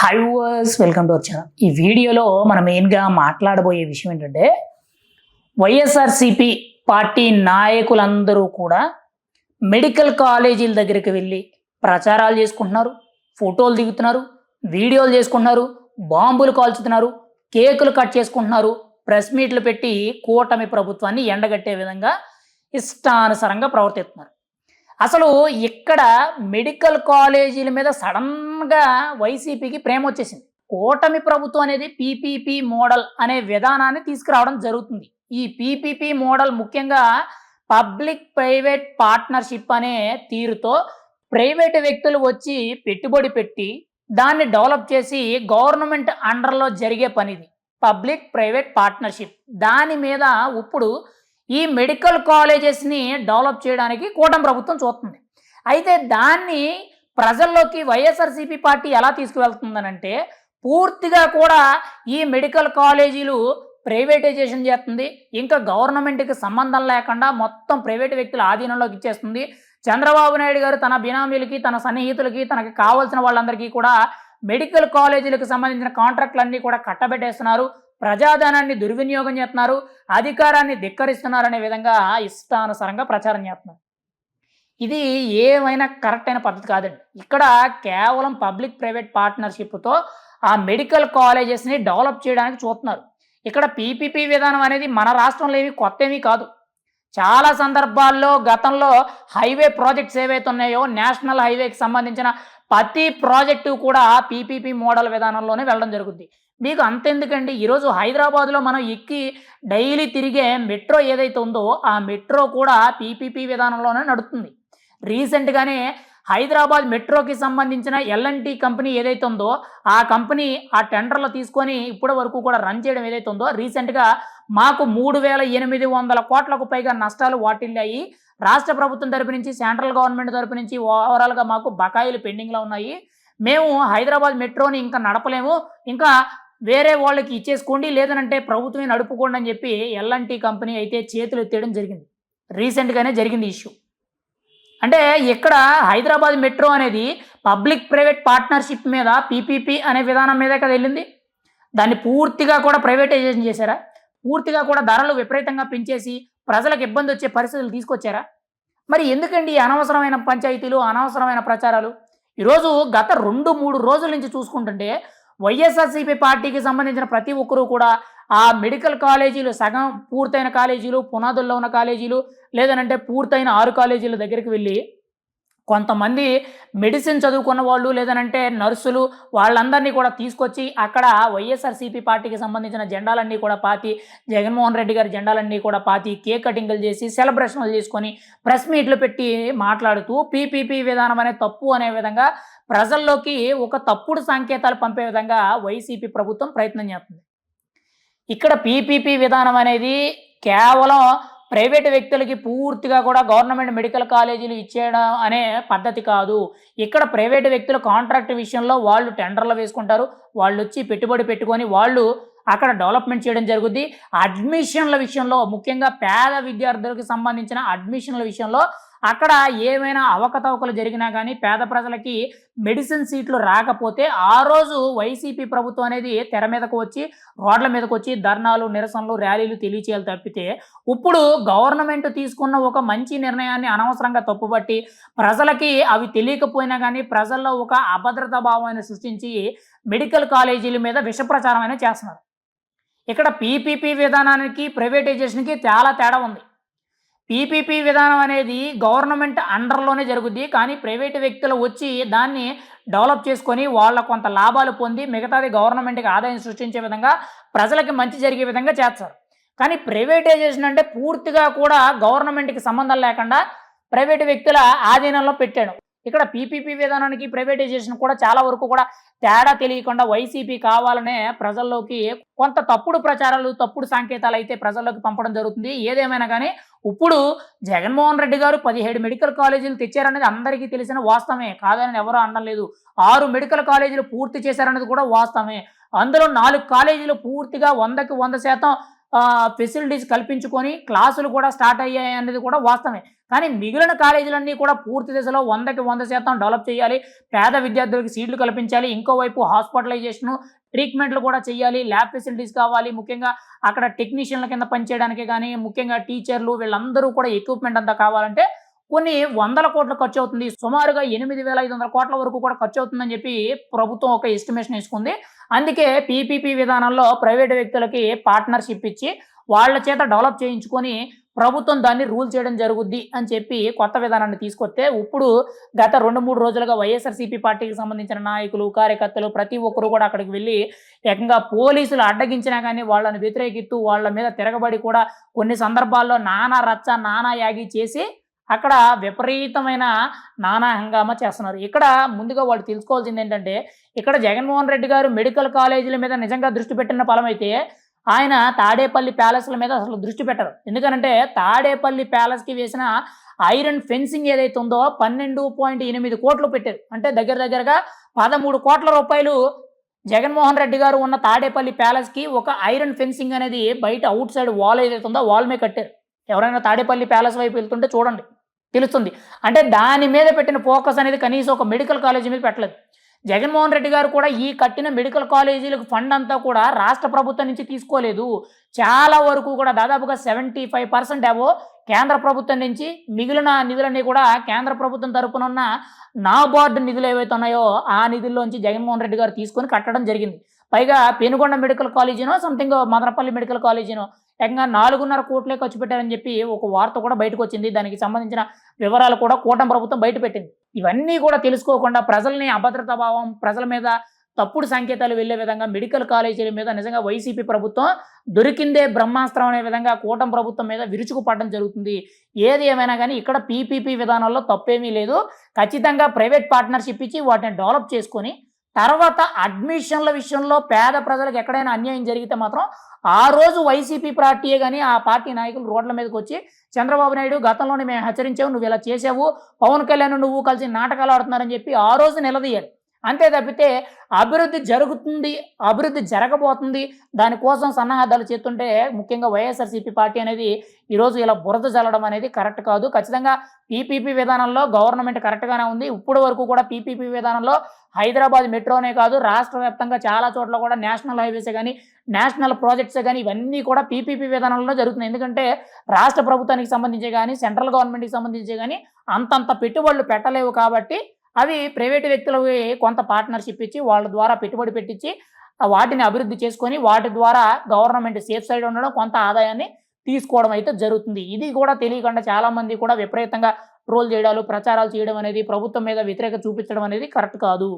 Hi viewers welcome to our channel ఈ వీడియోలో మనం మెయిన్గా మాట్లాడబోయే విషయం ఏంటంటే వైఎస్ఆర్సిపి పార్టీ నాయకులందరూ కూడా మెడికల్ కాలేజీల దగ్గరికి వెళ్ళి ప్రచారాలు చేసుకుంటున్నారు ఫోటోలు దిగుతున్నారు వీడియోలు చేసుకుంటున్నారు బాంబులు కాల్చుతున్నారు కేకులు కట్ చేసుకుంటున్నారు ప్రెస్ మీట్లు పెట్టి కూటమి ప్రభుత్వాన్ని ఎండగట్టే విధంగా ఇష్టానుసారంగా ప్రవర్తిస్తున్నారు. అసలు ఇక్కడ మెడికల్ కాలేజీల మీద సడన్గా వైసీపీకి ప్రేమ వచ్చేసింది. కూటమి ప్రభుత్వం అనేది పీపీపీ మోడల్ అనే విధానాన్ని తీసుకురావడం జరుగుతుంది. ఈ పీపీపీ మోడల్ ముఖ్యంగా పబ్లిక్ ప్రైవేట్ పార్ట్నర్షిప్ అనే తీరుతో ప్రైవేట్ వ్యక్తులు వచ్చి పెట్టుబడి పెట్టి దాన్ని డెవలప్ చేసి గవర్నమెంట్ అండర్లో జరిగే పనిది. Public private partnership. దాని మీద ఇప్పుడు ఈ మెడికల్ కాలేజెస్ని డెవలప్ చేయడానికి కూటమి ప్రభుత్వం చూస్తుంది. అయితే దాన్ని ప్రజల్లోకి వైఎస్ఆర్సీపీ పార్టీ ఎలా తీసుకువెళ్తుందనంటే పూర్తిగా కూడా ఈ మెడికల్ కాలేజీలు ప్రైవేటైజేషన్ చేస్తుంది. ఇంకా గవర్నమెంట్కి సంబంధం లేకుండా మొత్తం ప్రైవేట్ వ్యక్తుల ఆధీనంలోకి ఇచ్చేస్తుంది. చంద్రబాబు నాయుడు గారు తన బినామీలకి తన సన్నిహితులకి తనకి కావాల్సిన వాళ్ళందరికీ కూడా మెడికల్ కాలేజీలకు సంబంధించిన కాంట్రాక్ట్లన్నీ కూడా కట్టబెట్టేస్తున్నారు. ప్రజాధనాన్ని దుర్వినియోగం చేస్తున్నారు. అధికారాన్ని ధిక్కరిస్తున్నారు అనే విధంగా ఇష్టానుసారంగా ప్రచారం చేస్తున్నారు. ఇది ఏమైనా కరెక్ట్ అయిన పద్ధతి కాదండి. ఇక్కడ కేవలం పబ్లిక్ ప్రైవేట్ పార్ట్నర్షిప్తో ఆ మెడికల్ కాలేజెస్ని డెవలప్ చేయడానికి చూస్తున్నారు. ఇక్కడ పీపీపీ విధానం అనేది మన రాష్ట్రంలో ఏమి కొత్త ఏమీ కాదు. చాలా సందర్భాల్లో గతంలో హైవే ప్రాజెక్ట్స్ ఏవైతే ఉన్నాయో నేషనల్ హైవేకి సంబంధించిన ప్రతి ప్రాజెక్టు కూడా పీపీపీ మోడల్ విధానంలోనే వెళ్ళడం జరుగుతుంది మీకు అంతెందుకండి? ఈరోజు హైదరాబాద్లో మనం ఎక్కి డైలీ తిరిగే మెట్రో ఏదైతే ఉందో ఆ మెట్రో కూడా పీపీపీ విధానంలోనే నడుస్తుంది రీసెంట్గానే హైదరాబాద్ మెట్రోకి సంబంధించిన ఎల్ఎన్టీ కంపెనీ ఏదైతే ఉందో ఆ కంపెనీ ఆ టెండర్లో తీసుకొని ఇప్పటి వరకు కూడా రన్ చేయడం ఏదైతే ఉందో రీసెంట్గా మాకు మూడు వేల ఎనిమిది వందల కోట్లకు పైగా నష్టాలు వాటిల్లాయి. రాష్ట్ర ప్రభుత్వం తరపు నుంచి సెంట్రల్ గవర్నమెంట్ తరపు నుంచి ఓవరాల్గా మాకు బకాయిలు పెండింగ్లో ఉన్నాయి. మేము హైదరాబాద్ మెట్రోని ఇంకా నడపలేము. ఇంకా వేరే వాళ్ళకి ఇచ్చేసుకోండి లేదనంటే ప్రభుత్వమే నడుపుకోండి అని చెప్పి ఎల్ఎన్టీ కంపెనీ అయితే చేతులు ఎత్తేయడం జరిగింది. రీసెంట్గానే జరిగింది ఇష్యూ. అంటే ఇక్కడ హైదరాబాద్ మెట్రో అనేది పబ్లిక్ ప్రైవేట్ పార్ట్నర్షిప్ మీద పీపీపీ అనే విధానం మీదే కదా వెళ్ళింది. దాన్ని పూర్తిగా కూడా ప్రైవేటైజేషన్ చేశారా? పూర్తిగా కూడా ధరలు విపరీతంగా పెంచేసి ప్రజలకు ఇబ్బంది వచ్చే పరిస్థితులు తీసుకొచ్చారా? మరి ఎందుకండి ఈ అనవసరమైన పంచాయతీలు అనవసరమైన ప్రచారాలు? ఈరోజు గత రెండు మూడు రోజుల నుంచి చూసుకుంటుంటే వైఎస్ఆర్సీపీ పార్టీకి సంబంధించిన ప్రతి ఒక్కరూ కూడా ఆ మెడికల్ కాలేజీలు సగం పూర్తయిన కాలేజీలు పునాదుల్లో ఉన్న కాలేజీలు లేదనంటే పూర్తయిన ఆరు కాలేజీల దగ్గరికి వెళ్ళి కొంతమంది మెడిసిన్ చదువుకున్న వాళ్ళు లేదనంటే నర్సులు వాళ్ళందరినీ కూడా తీసుకొచ్చి అక్కడ వైఎస్ఆర్సీపీ పార్టీకి సంబంధించిన జెండాలన్నీ కూడా పాతి జగన్మోహన్ రెడ్డి గారి జెండాలన్నీ కూడా పాతి కేక్ కటింగ్లు చేసి సెలబ్రేషన్లు చేసుకొని ప్రెస్ మీట్లు పెట్టి మాట్లాడుతూ పీపీపీ విధానం అనే తప్పు అనే విధంగా ప్రజల్లోకి ఒక తప్పుడు సంకేతాలు పంపే విధంగా వైసీపీ ప్రభుత్వం ప్రయత్నం చేస్తుంది. ఇక్కడ పీపీపీ విధానం అనేది కేవలం ప్రైవేట్ వ్యక్తులకి పూర్తిగా కూడా గవర్నమెంట్ మెడికల్ కాలేజీలు ఇచ్చేయడం అనే పద్ధతి కాదు. ఇక్కడ ప్రైవేట్ వ్యక్తులు కాంట్రాక్ట్ విషయంలో వాళ్ళు టెండర్లు వేసుకుంటారు. వాళ్ళు వచ్చి పెట్టుబడి పెట్టుకొని వాళ్ళు అక్కడ డెవలప్మెంట్ చేయడం జరుగుద్ది. అడ్మిషన్ల విషయంలో ముఖ్యంగా పేద విద్యార్థులకు సంబంధించిన అడ్మిషన్ల విషయంలో అక్కడ ఏమైనా అవకతవకలు జరిగినా కానీ పేద ప్రజలకి మెడిసిన్ సీట్లు రాకపోతే ఆ రోజు వైసీపీ ప్రభుత్వం అనేది తెర మీదకు వచ్చి రోడ్ల మీదకు వచ్చి ధర్నాలు నిరసనలు ర్యాలీలు తెలియచేయాలి తప్పితే ఇప్పుడు గవర్నమెంట్ తీసుకున్న ఒక మంచి నిర్ణయాన్ని అనవసరంగా తప్పుపట్టి ప్రజలకి అవి తెలియకపోయినా కానీ ప్రజల్లో ఒక అభద్రతా భావాన్ని సృష్టించి మెడికల్ కాలేజీల మీద విష ప్రచారం అనేది చేస్తున్నారు. ఇక్కడ పీపీపీ విధానానికి ప్రైవేటైజేషన్కి చాలా తేడా ఉంది. పీపీపీ విధానం అనేది గవర్నమెంట్ అండర్లోనే జరుగుద్ది. కానీ ప్రైవేటు వ్యక్తులు వచ్చి దాన్ని డెవలప్ చేసుకొని వాళ్ళ కొంత లాభాలు పొంది మిగతాది గవర్నమెంట్కి ఆదాయం సృష్టించే విధంగా ప్రజలకి మంచి జరిగే విధంగా చేస్తారు. కానీ ప్రైవేటైజేషన్ అంటే పూర్తిగా కూడా గవర్నమెంట్కి సంబంధం లేకుండా ప్రైవేటు వ్యక్తుల ఆధీనంలో పెట్టాడు. ఇక్కడ పీపీపీ విధానానికి ప్రైవేటైజేషన్ కూడా చాలా వరకు కూడా తేడా తెలియకుండా వైసీపీ కావాలనే ప్రజల్లోకి కొంత తప్పుడు ప్రచారాలు తప్పుడు సంకేతాలు అయితే ప్రజల్లోకి పంపడం జరుగుతుంది. ఏదేమైనా కానీ ఇప్పుడు జగన్మోహన్ రెడ్డి గారు పదిహేడు మెడికల్ కాలేజీలు తెచ్చారనేది అందరికీ తెలిసిన వాస్తవమే. కాదని ఎవరూ అనడం లేదు. ఆరు మెడికల్ కాలేజీలు పూర్తి చేశారనేది కూడా వాస్తవమే. అందులో నాలుగు కాలేజీలు పూర్తిగా వందకి వంద శాతం ఫెసిలిటీస్ కల్పించుకొని క్లాసులు కూడా స్టార్ట్ అయ్యాయి అనేది కూడా వాస్తవమే. కానీ మిగిలిన కాలేజీలన్నీ కూడా పూర్తి దశలో వందకి వంద శాతం డెవలప్ చేయాలి. పేద విద్యార్థులకు సీట్లు కల్పించాలి. ఇంకోవైపు హాస్పిటలైజేషన్ ట్రీట్మెంట్లు కూడా చేయాలి. ల్యాబ్ ఫెసిలిటీస్ కావాలి. ముఖ్యంగా అక్కడ టెక్నీషియన్ల కింద పనిచేయడానికి కానీ ముఖ్యంగా టీచర్లు వీళ్ళందరూ కూడా ఎక్విప్మెంట్ అంతా కావాలంటే కొన్ని వందల కోట్లు ఖర్చు అవుతుంది సుమారుగా ఎనిమిది వేల ఐదు వందల కోట్ల వరకు కూడా ఖర్చు అవుతుందని చెప్పి ప్రభుత్వం ఒక ఎస్టిమేషన్ వేసుకుంది. అందుకే పీపీపీ విధానంలో ప్రైవేట్ వ్యక్తులకి పార్ట్నర్షిప్ ఇచ్చి వాళ్ళ చేత డెవలప్ చేయించుకొని ప్రభుత్వం దాన్ని రూల్ చేయడం జరుగుద్ది అని చెప్పి కొత్త విధానాన్ని తీసుకొస్తే ఇప్పుడు గత రెండు మూడు రోజులుగా వైఎస్ఆర్సీపీ పార్టీకి సంబంధించిన నాయకులు కార్యకర్తలు ప్రతి ఒక్కరు కూడా అక్కడికి వెళ్ళి ఏకంగా పోలీసులు అడ్డగించినా కానీ వాళ్ళని వ్యతిరేకిస్తూ వాళ్ళ మీద తిరగబడి కూడా కొన్ని సందర్భాల్లో నానా రచ్చ నానా యాగి చేసి అక్కడ విపరీతమైన నానా హంగామా చేస్తున్నారు. ఇక్కడ ముందుగా వాళ్ళు తెలుసుకోవాల్సింది ఏంటంటే ఇక్కడ జగన్మోహన్ రెడ్డి గారు మెడికల్ కాలేజీల మీద నిజంగా దృష్టి పెట్టిన ఫలమైతే ఆయన తాడేపల్లి ప్యాలెస్ల మీద అసలు దృష్టి పెట్టరు. ఎందుకనంటే తాడేపల్లి ప్యాలెస్కి వేసిన ఐరన్ ఫెన్సింగ్ ఏదైతే ఉందో పన్నెండు పాయింట్ ఎనిమిది కోట్లు పెట్టారు. అంటే దగ్గర దగ్గరగా పదమూడు కోట్ల రూపాయలు జగన్మోహన్ రెడ్డి గారు ఉన్న తాడేపల్లి ప్యాలెస్కి ఒక ఐరన్ ఫెన్సింగ్ అనేది బయట అవుట్ సైడ్ వాల్ ఏదైతే ఉందో వాల్ మీద కట్టారు. ఎవరైనా తాడేపల్లి ప్యాలెస్ వైపు వెళ్తుంటే చూడండి. తెలుస్తుంది. అంటే దాని మీద పెట్టిన ఫోకస్ అనేది కనీసం ఒక మెడికల్ కాలేజీ మీద పెట్టలేదు. జగన్మోహన్ రెడ్డి గారు కూడా ఈ కట్టిన మెడికల్ కాలేజీలకు ఫండ్ అంతా కూడా రాష్ట్ర ప్రభుత్వం నుంచి తీసుకోలేదు. చాలా వరకు కూడా దాదాపుగా సెవెంటీ ఫైవ్ పర్సెంట్ ఏవో కేంద్ర ప్రభుత్వం నుంచి మిగిలిన నిధులన్నీ కూడా కేంద్ర ప్రభుత్వం తరపున ఉన్న నాబార్డు నిధులు ఏవైతే ఉన్నాయో ఆ నిధుల్లోంచి జగన్మోహన్ రెడ్డి గారు తీసుకొని కట్టడం జరిగింది. పైగా పెనుగొండ మెడికల్ కాలేజీనో సంథింగ్ మదనపల్లి మెడికల్ కాలేజీనో ఏకంగా నాలుగున్నర కోట్లే ఖర్చు పెట్టారని చెప్పి ఒక వార్త కూడా బయటకు వచ్చింది. దానికి సంబంధించిన వివరాలు కూడా కూటమి ప్రభుత్వం బయట పెట్టింది. ఇవన్నీ కూడా తెలుసుకోకుండా ప్రజల్ని అభద్రతా భావం ప్రజల మీద తప్పుడు సంకేతాలు వెళ్ళే విధంగా మెడికల్ కాలేజీల మీద నిజంగా వైసీపీ ప్రభుత్వం దొరికిందే బ్రహ్మాస్త్రం అనే విధంగా కూటమి ప్రభుత్వం మీద విరుచుకుపడడం జరుగుతుంది. ఏది ఏమైనా కానీ ఇక్కడ పీపీపీ విధానంలో తప్పేమీ లేదు. ఖచ్చితంగా ప్రైవేట్ పార్ట్నర్షిప్ ఇచ్చి వాటిని డెవలప్ చేసుకొని తర్వాత అడ్మిషన్ల విషయంలో పేద ప్రజలకు ఎక్కడైనా అన్యాయం జరిగితే మాత్రం ఆ రోజు వైసీపీ పార్టీయే కానీ ఆ పార్టీ నాయకులు రోడ్ల మీదకి వచ్చి చంద్రబాబు నాయుడు గతంలోనే మేము హెచ్చరించావు నువ్వు ఇలా చేసావు పవన్ కళ్యాణ్ నువ్వు కలిసి నాటకాలు ఆడుతున్నారని చెప్పి ఆ రోజు నిలదీయాలి అంతే తప్పితే అభివృద్ధి జరుగుతుంది అభివృద్ధి జరగబోతుంది. దానికోసం సన్నాహాలు చేస్తుంటే ముఖ్యంగా వైఎస్ఆర్సీపీ పార్టీ అనేది ఈరోజు ఇలా బురద జల్లడం అనేది కరెక్ట్ కాదు. ఖచ్చితంగా పీపీపీ విధానంలో గవర్నమెంట్ కరెక్ట్గానే ఉంది. ఇప్పటి వరకు కూడా పీపీపీ విధానంలో హైదరాబాద్ మెట్రోనే కాదు రాష్ట్ర వ్యాప్తంగా చాలా చోట్ల కూడా నేషనల్ హైవేస్ కానీ నేషనల్ ప్రాజెక్ట్సే కానీ ఇవన్నీ కూడా పీపీపీ విధానంలో జరుగుతున్నాయి. ఎందుకంటే రాష్ట్ర ప్రభుత్వానికి సంబంధించి కానీ సెంట్రల్ గవర్నమెంట్కి సంబంధించి కానీ అంతంత పెట్టుబడులు పెట్టలేవు కాబట్టి అవి ప్రైవేటు వ్యక్తులకి కొంత పార్ట్నర్షిప్ ఇచ్చి వాళ్ళ ద్వారా పెట్టుబడి పెట్టించి వాటిని అభివృద్ధి చేసుకొని వాటి ద్వారా గవర్నమెంట్ సేఫ్ సైడ్ ఉండడం కొంత ఆదాయాన్ని తీసుకోవడం అయితే జరుగుతుంది. ఇది కూడా తెలియకుండా చాలామంది కూడా విపరీతంగా ట్రోల్ చేయడాలు ప్రచారాలు చేయడం అనేది ప్రభుత్వం మీద వ్యతిరేక చూపించడం అనేది కరెక్ట్ కాదు.